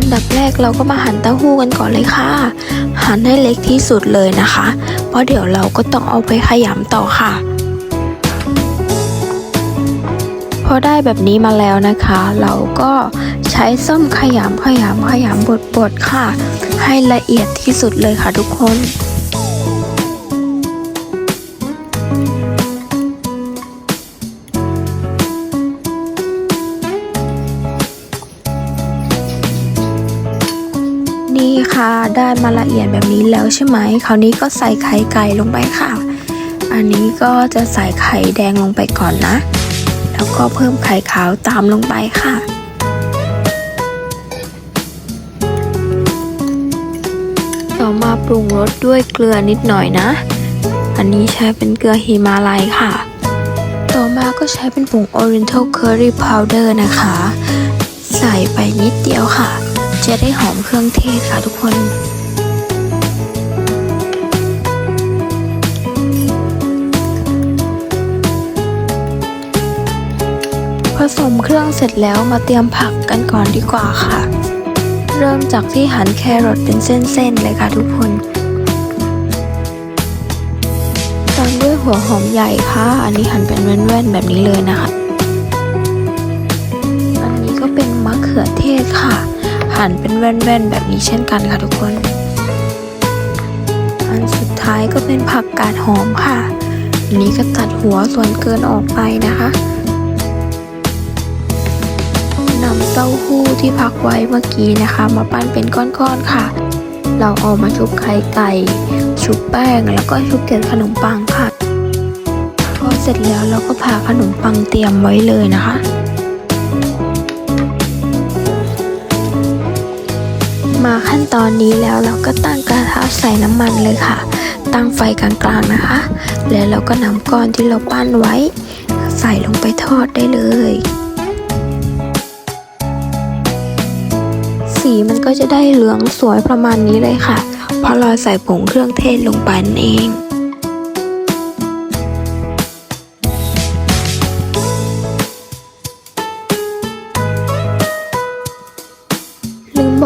ขั้นแรกเราก็มาหั่นเต้าหู้กันก่อนเลยค่ะ หั่นให้เล็กที่สุดเลยนะคะ เพราะเดี๋ยวเราก็ต้องเอาไปขยำต่อค่ะ พอได้แบบนี้มาแล้วนะคะ เราก็ใช้ส้อมขยำขยำขยำบดๆค่ะ ให้ละเอียดที่สุดเลยค่ะทุกคน นี่ค่ะ ได้มาละเอียดแบบนี้แล้วใช่ไหม คราวนี้ก็ใส่ไข่ไก่ลงไปค่ะ อันนี้ก็จะใส่ไข่แดงลงไปก่อนนะ แล้วก็เพิ่มไข่ขาวตามลงไปค่ะต่อมาปรุงรสด้วยเกลือนิดหน่อยนะ อันนี้ใช้เป็นเกลือฮิมาลัยค่ะ ต่อมาก็ใช้เป็นผง Oriental Curry Powder นะคะ ใส่ไปนิดเดียวค่ะ จะได้หอมเครื่องเทศค่ะทุกคน ผสมเครื่องเสร็จแล้วมาเตรียมผักกันก่อนดีกว่าค่ะ เริ่มจากที่หั่นแครอทเป็นเส้นๆเลยค่ะทุกคนตามด้วยหัวหอมใหญ่ค่ะ อันนี้หั่นเป็นแว่นๆแบบนี้เลยนะคะ อันนี้ก็เป็นมะเขือเทศค่ะ หั่นเป็นแว่นๆแบบนี้เช่นกันค่ะทุกคน อันสุดท้ายก็เป็นผักกาดหอมค่ะ อันนี้ก็ตัดหัวส่วนเกินออกไปนะคะนำเต้าหู้ที่พักไว้เมื่อกี้นะคะ มาปั้นเป็นก้อนๆค่ะ เราเอามาชุบไข่ไก่ ชุบแป้งแล้วก็ชุบเกล็ดขนมปังค่ะ พอเสร็จแล้วเราก็ผ่าขนมปังเตรียมไว้เลยนะคะ มาขั้นตอนนี้แล้วเราก็ตั้งกระทะใส่น้ำมันเลยค่ะ ตั้งไฟกลางๆนะคะ แล้วเราก็นำก้อนที่เราปั้นไว้ ใส่ลงไปทอดได้เลย สีมันก็จะได้เหลืองสวยประมาณนี้เลยค่ะ เพราะเราใส่ผงเครื่องเทศลงไปนั่นเอง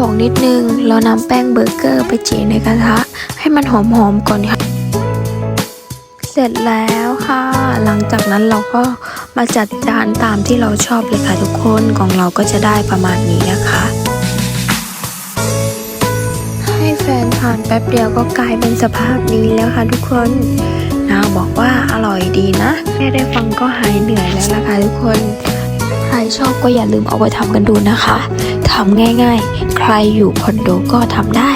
ลอกนิดนึงเรานำแป้งเบอร์เกอร์ไปจีในกระทะ ให้มันหอมๆก่อนค่ะ เสร็จแล้วค่ะ หลังจากนั้นเราก็มาจัดจานตามที่เราชอบเลยค่ะทุกคนของเราก็จะได้ประมาณนี้นะคะ ให้แฟนทานแป๊บเดียวก็กลายเป็นสภาพนี้แล้วค่ะทุกคนนางบอกว่าอร่อยดีนะ แค่ได้ฟังก็หายเหนื่อยแล้วล่ะค่ะทุกคน ชอบก็อย่าลืมเอาไปทำกันดูนะคะทำง่ายๆ ใครอยู่คอนโดก็ทำได้